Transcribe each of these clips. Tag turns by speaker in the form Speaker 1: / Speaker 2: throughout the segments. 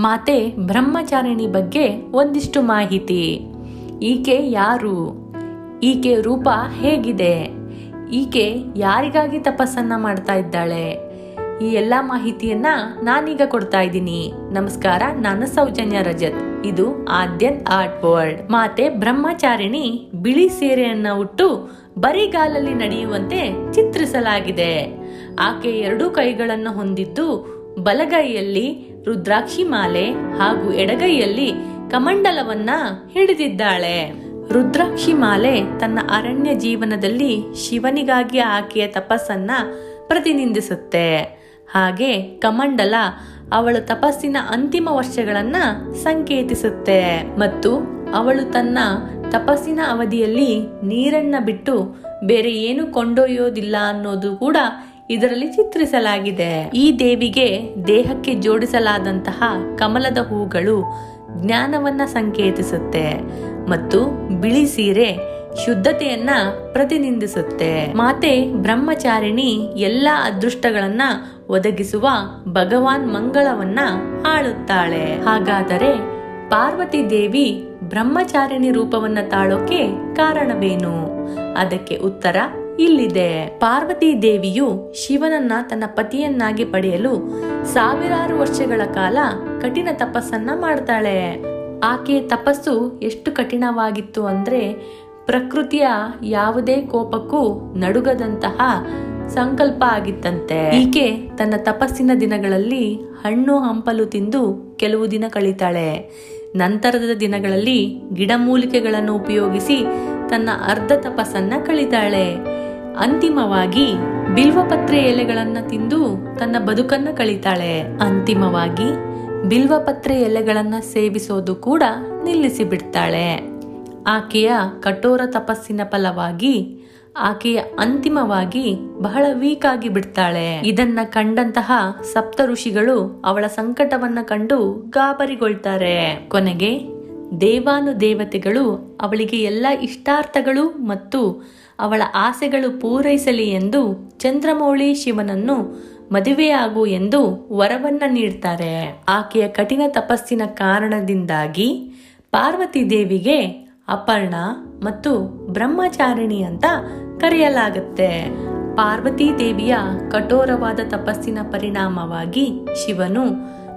Speaker 1: ಮಾತೆ ಬ್ರಹ್ಮಚಾರಿಣಿ ಬಗ್ಗೆ ಒಂದಿಷ್ಟು ಮಾಹಿತಿ. ಈಕೆ ಯಾರು? ಈಕೆ ರೂಪ ಹೇಗಿದೆ? ಈಕೆ ಯಾರಿಗಾಗಿ ತಪಸ್ಸನ್ನ ಮಾಡ್ತಾ ಇದ್ದಾಳೆ? ಈ ಎಲ್ಲ ಮಾಹಿತಿಯನ್ನ ನಾನೀಗ ಕೊಡ್ತಾ ಇದ್ದೀನಿ. ನಮಸ್ಕಾರ, ನಾನು ಸೌಜನ್ಯ ರಜತ್. ಇದು ಆದ್ಯನ್ ಆರ್ಟ್ ವರ್ಲ್ಡ್ ಮಾತೆ ಬ್ರಹ್ಮಚಾರಿಣಿ ಬಿಳಿ ಸೀರೆಯನ್ನ ಉಟ್ಟು ಬರಿಗಾಲಲ್ಲಿ ನಡೆಯುವಂತೆ ಚಿತ್ರಿಸಲಾಗಿದೆ. ಆಕೆ ಎರಡೂ ಕೈಗಳನ್ನು ಹೊಂದಿದ್ದು ಬಲಗೈಯಲ್ಲಿ ರುದ್ರಾಕ್ಷಿ ಮಾಲೆ ಹಾಗೂ ಎಡಗೈಯಲ್ಲಿ ಕಮಂಡಲವನ್ನ ಹಿಡಿದಿದ್ದಾಳೆ. ರುದ್ರಾಕ್ಷಿ ಮಾಲೆ ತನ್ನ ಅರಣ್ಯ ಜೀವನದಲ್ಲಿ ಶಿವನಿಗಾಗಿ ಆಕೆಯ ತಪಸ್ಸನ್ನ ಪ್ರತಿನಿಧಿಸುತ್ತೆ ಹಾಗೆ ಕಮಂಡಲ ಅವಳ ತಪಸ್ಸಿನ ಅಂತಿಮ ವರ್ಷಗಳನ್ನ ಸಂಕೇತಿಸುತ್ತೆ ಮತ್ತು ಅವಳು ತನ್ನ ತಪಸ್ಸಿನ ಅವಧಿಯಲ್ಲಿ ನೀರನ್ನ ಬಿಟ್ಟು ಬೇರೆ ಏನು ಕೊಂಡೊಯ್ಯೋದಿಲ್ಲ ಅನ್ನೋದು ಕೂಡ ಇದರಲ್ಲಿ ಚಿತ್ರಿಸಲಾಗಿದೆ. ಈ ದೇವಿಗೆ ದೇಹಕ್ಕೆ ಜೋಡಿಸಲಾದಂತಹ ಕಮಲದ ಹೂಗಳು ಜ್ಞಾನವನ್ನ ಸಂಕೇತಿಸುತ್ತೆ ಮತ್ತು ಬಿಳಿ ಸೀರೆ ಶುದ್ಧತೆಯನ್ನ ಪ್ರತಿನಿಧಿಸುತ್ತೆ ಮಾತೆ ಬ್ರಹ್ಮಚಾರಿಣಿ ಎಲ್ಲಾ ಅದೃಷ್ಟಗಳನ್ನ ಒದಗಿಸುವ ಭಗವಾನ್ ಮಂಗಳವನ್ನ ಆಳುತ್ತಾಳೆ. ಹಾಗಾದರೆ ಪಾರ್ವತಿ ದೇವಿ ಬ್ರಹ್ಮಚಾರಿಣಿ ರೂಪವನ್ನ ತಾಳೋಕೆ ಕಾರಣವೇನು? ಅದಕ್ಕೆ ಉತ್ತರ ಇಲ್ಲಿದೆ. ಪಾರ್ವತಿ ದೇವಿಯು ಶಿವನನ್ನ ತನ್ನ ಪತಿಯನ್ನಾಗಿ ಪಡೆಯಲು ಸಾವಿರಾರು ವರ್ಷಗಳ ಕಾಲ ಕಠಿಣ ತಪಸ್ಸನ್ನ ಮಾಡ್ತಾಳೆ. ಆಕೆ ತಪಸ್ಸು ಎಷ್ಟು ಕಠಿಣವಾಗಿತ್ತು ಅಂದ್ರೆ ಪ್ರಕೃತಿಯ ಯಾವುದೇ ಕೋಪಕ್ಕೂ ನಡುಗದಂತಹ ಸಂಕಲ್ಪ ಆಗಿತ್ತಂತೆ. ಈಕೆ ತನ್ನ ತಪಸ್ಸಿನ ದಿನಗಳಲ್ಲಿ ಹಣ್ಣು ಹಂಪಲು ತಿಂದು ಕೆಲವು ದಿನ ಕಳೀತಾಳೆ. ನಂತರದ ದಿನಗಳಲ್ಲಿ ಗಿಡಮೂಲಿಕೆಗಳನ್ನು ಉಪಯೋಗಿಸಿ ತನ್ನ ಅರ್ಧ ತಪಸ್ಸನ್ನ ಕಳೀತಾಳೆ. ಅಂತಿಮವಾಗಿ ಬಿಲ್ವಪತ್ರೆ ಎಲೆಗಳನ್ನ ತಿಂದು ತನ್ನ ಬದುಕನ್ನ ಕಳೀತಾಳೆ. ಅಂತಿಮವಾಗಿ ಬಿಲ್ವಪತ್ರೆ ಎಲೆಗಳನ್ನ ಸೇವಿಸೋದು ಕೂಡ ನಿಲ್ಲಿಸಿ ಬಿಡ್ತಾಳೆ. ಆಕೆಯ ಕಠೋರ ತಪಸ್ಸಿನ ಫಲವಾಗಿ ಆಕೆಯ ಅಂತಿಮವಾಗಿ ಬಹಳ ವೀಕ್ ಆಗಿ ಬಿಡ್ತಾಳೆ. ಇದನ್ನ ಕಂಡಂತಹ ಸಪ್ತ ಋಷಿಗಳು ಅವಳ ಸಂಕಟವನ್ನ ಕಂಡು ಗಾಬರಿಗೊಳ್ತಾರೆ. ಕೊನೆಗೆ ದೇವಾನು ದೇವತೆಗಳು ಅವಳಿಗೆ ಎಲ್ಲ ಇಷ್ಟಾರ್ಥಗಳು ಮತ್ತು ಅವಳ ಆಸೆಗಳು ಪೂರೈಸಲಿ ಎಂದು ಚಂದ್ರಮೌಳಿ ಶಿವನನ್ನು ಮದುವೆಯಾಗು ಎಂದು ವರವನ್ನ ನೀಡ್ತಾರೆ. ಆಕೆಯ ಕಠಿಣ ತಪಸ್ಸಿನ ಕಾರಣದಿಂದಾಗಿ ಪಾರ್ವತಿ ದೇವಿಗೆ ಅಪರ್ಣ ಮತ್ತು ಬ್ರಹ್ಮಚಾರಿಣಿ ಅಂತ ಕರೆಯಲಾಗುತ್ತೆ. ಪಾರ್ವತಿ ದೇವಿಯ ಕಠೋರವಾದ ತಪಸ್ಸಿನ ಪರಿಣಾಮವಾಗಿ ಶಿವನು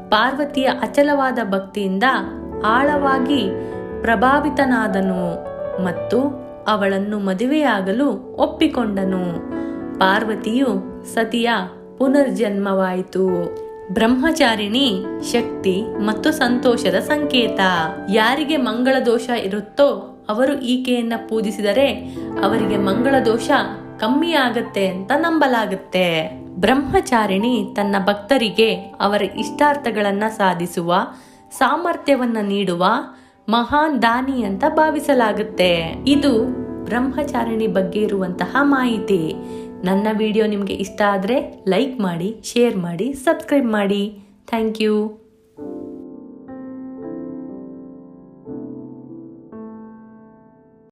Speaker 1: ಪಾರ್ವತಿಯ ಅಚಲವಾದ ಭಕ್ತಿಯಿಂದ ಆಳವಾಗಿ ಪ್ರಭಾವಿತನಾದನು ಮತ್ತು ಅವಳನ್ನು ಮದುವೆಯಾಗಲು ಒಪ್ಪಿಕೊಂಡನು. ಪಾರ್ವತಿಯು ಸತಿಯ ಪುನರ್ಜನ್ಮವಾಯಿತು. ಬ್ರಹ್ಮಚಾರಿಣಿ ಶಕ್ತಿ ಮತ್ತು ಸಂತೋಷದ ಸಂಕೇತ. ಯಾರಿಗೆ ಮಂಗಳ ದೋಷ ಇರುತ್ತೋ ಅವರು ಈಕೆಯನ್ನ ಪೂಜಿಸಿದರೆ ಅವರಿಗೆ ಮಂಗಳ ದೋಷ ಕಮ್ಮಿ ಆಗತ್ತೆ ಅಂತ ನಂಬಲಾಗುತ್ತೆ. ಬ್ರಹ್ಮಚಾರಿಣಿ ತನ್ನ ಭಕ್ತರಿಗೆ ಅವರ ಇಷ್ಟಾರ್ಥಗಳನ್ನ ಸಾಧಿಸುವ ಸಾಮರ್ಥ್ಯವನ್ನ ನೀಡುವ ಮಹಾನ್ ದಾನಿ ಅಂತ ಭಾವಿಸಲಾಗುತ್ತೆ. ಇದು ಬ್ರಹ್ಮಚಾರಿಣಿ ಬಗ್ಗೆ ಇರುವಂತಹ ಮಾಹಿತಿ. ನನ್ನ ವಿಡಿಯೋ ನಿಮಗೆ ಇಷ್ಟ ಆದರೆ ಲೈಕ್ ಮಾಡಿ, ಶೇರ್ ಮಾಡಿ, ಸಬ್ಸ್ಕ್ರೈಬ್ ಮಾಡಿ. Thank you.